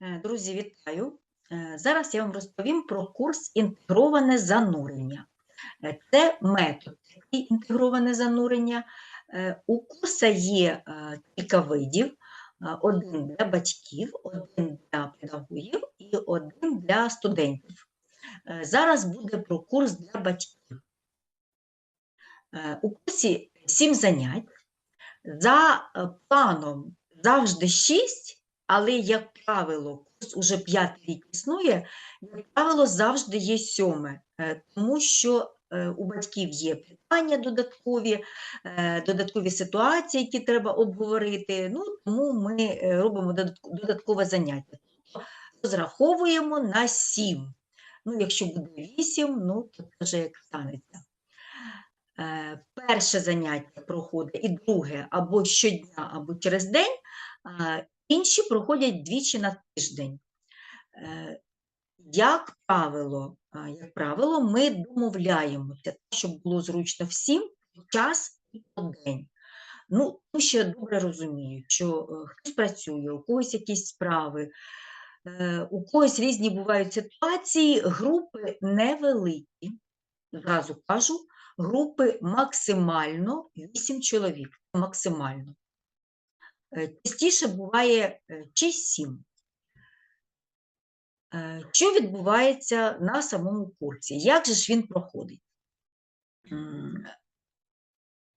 Е, Друзі, вітаю! Е, Зараз я вам розповім про курс інтегроване занурення. Е, Це метод інтегроване занурення. У курсу є кілька видів: один для батьків, один для педагогів і один для студентів. Зараз буде про курс для батьків. У курсі 7 занять. За планом завжди 6, але, як правило, курс уже п'ятий рік існує, як правило, завжди є сьоме, е, тому що е, у батьків є питання додаткові, е, додаткові ситуації, які треба обговорити. Ну, тому ми робимо додаткове заняття. Розраховуємо на 7. Ну, якщо буде 8, ну, то вже як станеться. Перше заняття проходить і друге або щодня, або через день, інші проходять двічі на тиждень. Е, Як правило, як правило, ми домовляємося, щоб було зручно всім час і по день. Ну, тому що я добре розумію, що е, хтось працює, у когось якісь справи, е, у когось різні бувають ситуації, групи невеликі, зразу кажу, групи максимально 8 чоловік. Максимально. Е, Частіше буває е, 6-7. Е, Що відбувається на самому курсі? Як же ж він проходить?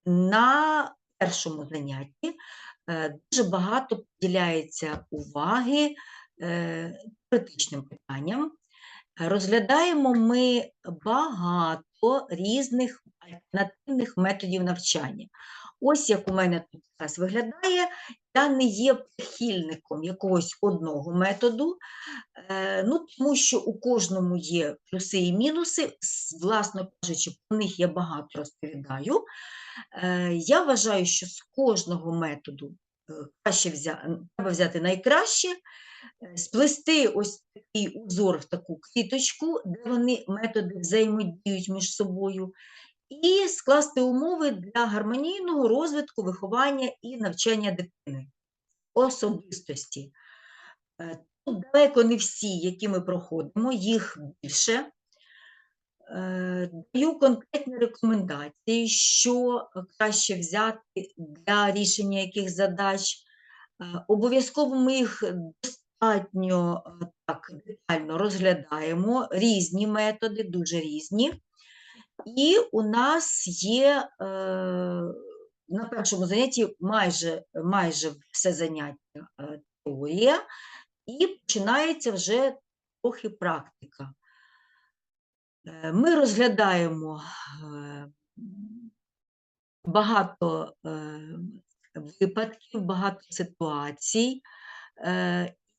На першому занятті е, дуже багато приділяється уваги е, критичним питанням. Е, Розглядаємо ми багато різних альтернативних методів навчання. Ось як у мене тут зараз виглядає, я не є прихильником якогось одного методу, е, ну, тому що у кожному є плюси і мінуси, власно кажучи, про них я багато розповідаю. Е, Я вважаю, що з кожного методу е, краще взя... треба взяти найкраще, сплести ось такий узор в таку квіточку, де вони методи взаємодіють між собою, і скласти умови для гармонійного розвитку, виховання і навчання дитини, особистості. Е, Тут далеко не всі, які ми проходимо, їх більше. Е, Даю конкретні рекомендації, що краще взяти для рішення яких задач. Е, Обов'язково ми їх достатньо так детально розглядаємо, різні методи, дуже різні. І у нас є е, на першому занятті майже, майже все заняття е, теорія, і починається вже трохи практика. Е, Ми розглядаємо е, багато випадків, багато ситуацій.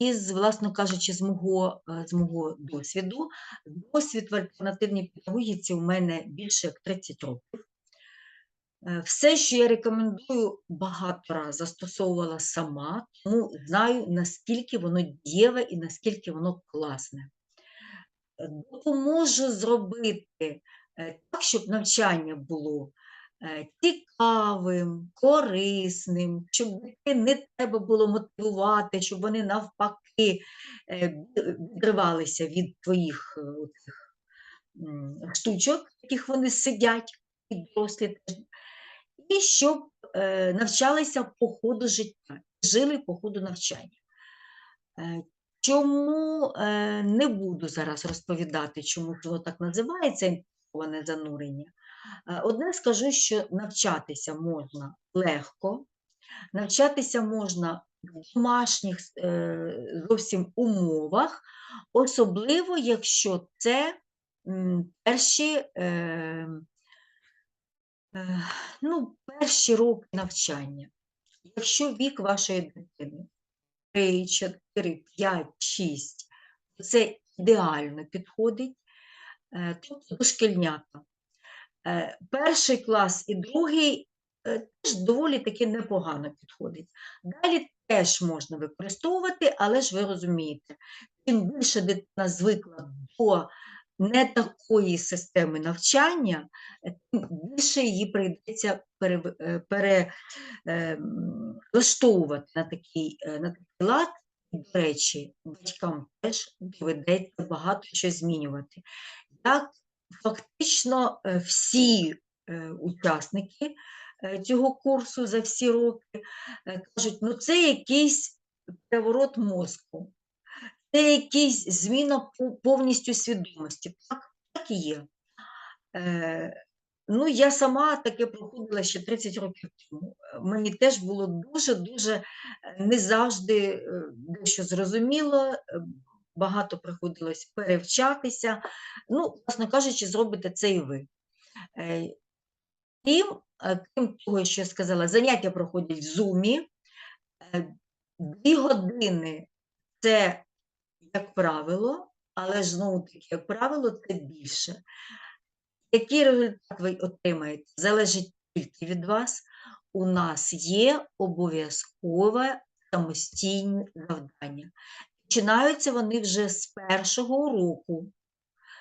Із, власно кажучи, з мого, е, з мого досвіду. Досвід в альтернативній педагогіці у мене більше як 30 років. Е, Все, що я рекомендую, багато разів застосовувала сама, тому знаю, наскільки воно дієве і наскільки воно класне. Допоможу зробити е, так, щоб навчання було цікавим, корисним, щоб не треба було мотивувати, щоб вони навпаки е, відривалися від твоїх е, штучок, яких вони сидять, і дорослі і щоб е, навчалися по ходу життя, жили по ходу навчання. Е, Чому е, не буду зараз розповідати, чому воно так називається інтегроване занурення. Е, Одне скажу, що навчатися можна легко, навчатися можна в домашніх е, зовсім умовах, особливо, якщо це перші, е, ну, перші роки навчання. Якщо вік вашої дитини 3, 4, 5, 6, це ідеально підходить, тобто дошкільнята. Е, Перший клас і другий е, теж доволі таки непогано підходить. Далі теж можна використовувати, але ж ви розумієте, чим більше дитина звикла до не такої системи навчання, е, тим більше її прийдеться перелаштовувати на такий, на такий лад, до речі, батькам теж доведеться багато що змінювати. Як фактично е, всі е, учасники е, цього курсу за всі роки кажуть, ну це якийсь переворот мозку, це якийсь зміна повністю свідомості. Так, так і є. Ну, я сама таке проходила ще 30 років тому. Мені теж було дуже-дуже не завжди дещо зрозуміло, багато приходилось перевчатися. Ну, власне кажучи, зробите це і ви. Е, Крім, е, того, що я сказала, заняття проходять в Zoom. Е, Дві години це, як правило, але ж знову таки, як правило, це більше. Який результат ви отримаєте, залежить тільки від вас. У нас є обов'язкове самостійне завдання. Починаються вони вже з першого уроку.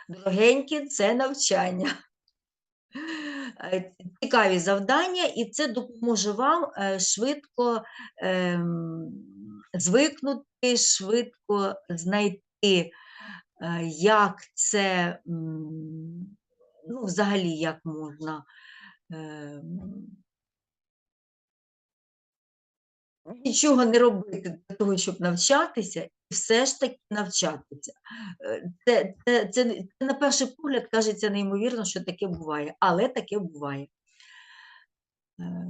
Дорогенькі, це навчання. Е, Цікаві завдання, і це допоможе вам е, швидко ем, звикнути, швидко знайти, е, як це, ну, взагалі, як можна ем, нічого не робити для того, щоб навчатися, все ж таки навчатися. Е, Це, це, це, це на перший погляд кажеться неймовірно, що таке буває, але таке буває. Е,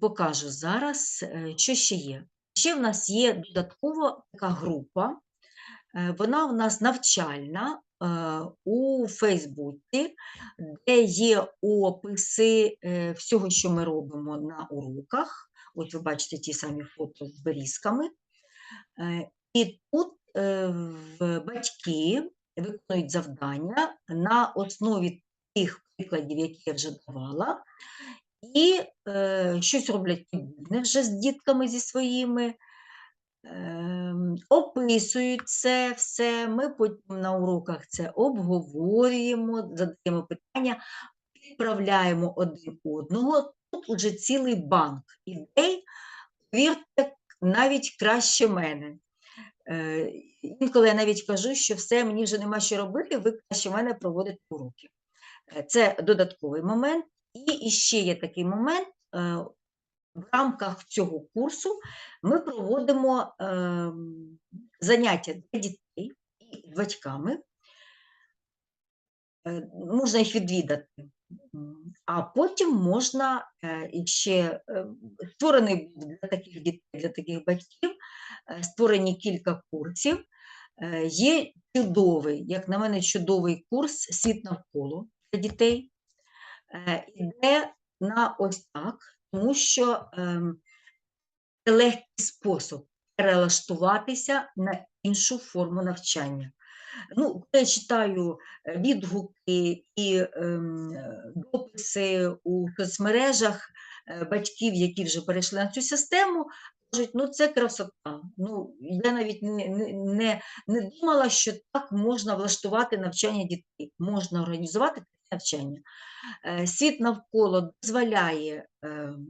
Покажу зараз, е, що ще є. Ще в нас є додатково така група, вона у нас навчальна у Фейсбуці, де є описи всього, що ми робимо на уроках. От ви бачите ті самі фото з берізками. І тут е, батьки виконують завдання на основі тих прикладів, які я вже давала, і е, щось роблять подібне вже з дітками зі своїми, ем, описують це все. Ми потім на уроках це обговорюємо, задаємо питання, відправляємо один одного. Тут уже цілий банк ідей, повірте, навіть краще мене. Е, Інколи я навіть кажу, що все, мені вже нема що робити, ви краще мене проводите уроки. Е, Це додатковий момент. І ще є такий момент. е, В рамках цього курсу ми проводимо заняття для дітей і батьками. Можна їх відвідати. А потім можна ще створений для таких дітей, для таких батьків, створені кілька курсів. Е, Є чудовий, як на мене, чудовий курс Світ навколо для дітей. Е, Іде на ось так, тому що ем, це легкий спосіб перелаштуватися на іншу форму навчання. Ну, я читаю е, відгуки і ем, е, дописи у соцмережах е, батьків, які вже перейшли на цю систему, кажуть, ну це красота. Ну, я навіть не, не, не, думала, що так можна влаштувати навчання дітей, можна організувати навчання. Е, Світ навколо дозволяє ем,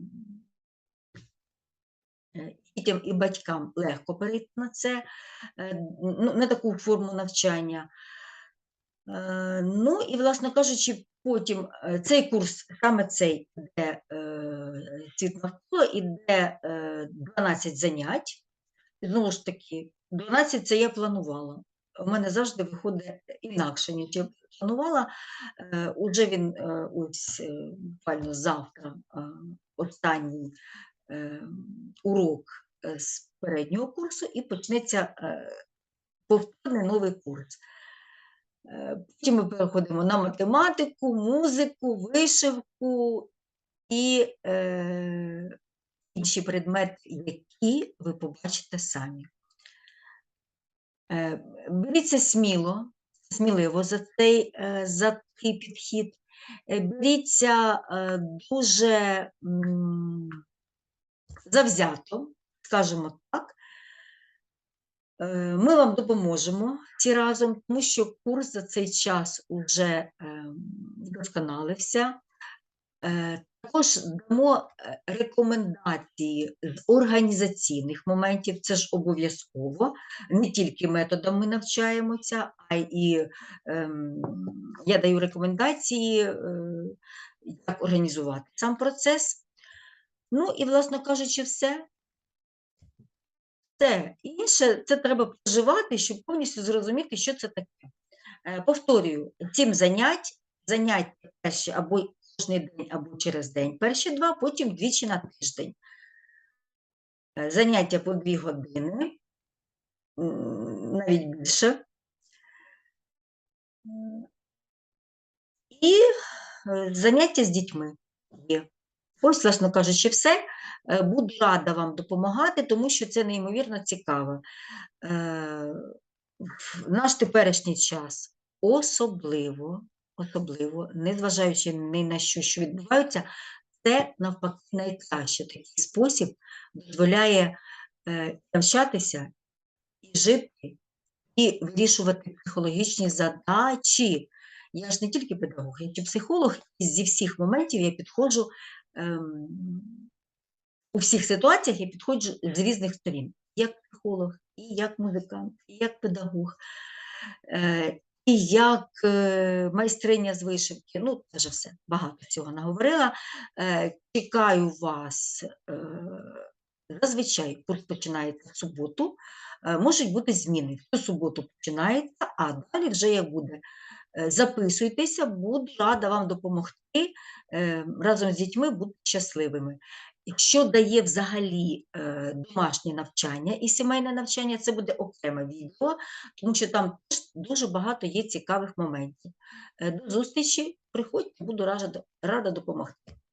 е, дітям і батькам легко перейти на це, е, ну, на таку форму навчання. Е, Ну і, власне кажучи, потім е, цей курс, саме цей, де е, світ навколо, іде е, 12 занять. Знову ж таки, 12 це я планувала. У мене завжди виходить інакше, ніж я планувала. Е, Уже він е, ось е, буквально завтра останній урок з переднього курсу і почнеться повторний новий курс. Потім ми переходимо на математику, музику, вишивку і інші предмети, які ви побачите самі. Е, Беріться сміло, сміливо за цей, е, за такий підхід. Е, Беріться дуже завзято, скажімо так. Ми вам допоможемо всі разом, тому що курс за цей час вже ем, вдосконалився. Е, Також дамо е, рекомендації з організаційних моментів, це ж обов'язково. Не тільки методом ми навчаємося, а й ем, я даю рекомендації, е, як організувати сам процес. Ну і, власно кажучи, все. Все інше це треба проживати, щоб повністю зрозуміти, що це таке. Е, Повторюю, сім занять, заняття перші або кожний день, або через день, перші два, потім двічі на тиждень. Е, Заняття по дві години, навіть більше. І е, заняття з дітьми є. Ось, власно кажучи, все. Е, Буду рада вам допомагати, тому що це неймовірно цікаво. В наш теперішній час особливо, особливо, незважаючи ні на що, що відбувається, це навпаки найкраще такий спосіб дозволяє е, навчатися і жити, і вирішувати психологічні задачі. Я ж не тільки педагог, я і психолог, і зі всіх моментів я підходжу ем, у всіх ситуаціях я підходжу з різних сторін, як психолог, і як музикант, і як педагог, е, як е, майстриня з вишивки. Ну, це все, багато всього наговорила. Е, Чекаю вас. е, Зазвичай курс починається в суботу, можуть бути зміни. Цю суботу починається, а далі вже як буде. Записуйтеся, буду рада вам допомогти разом з дітьми бути щасливими. Що дає взагалі е, домашнє навчання і сімейне навчання, це буде окреме відео, тому що там теж дуже багато є цікавих моментів. Е, До зустрічі, приходьте, буду рада допомогти.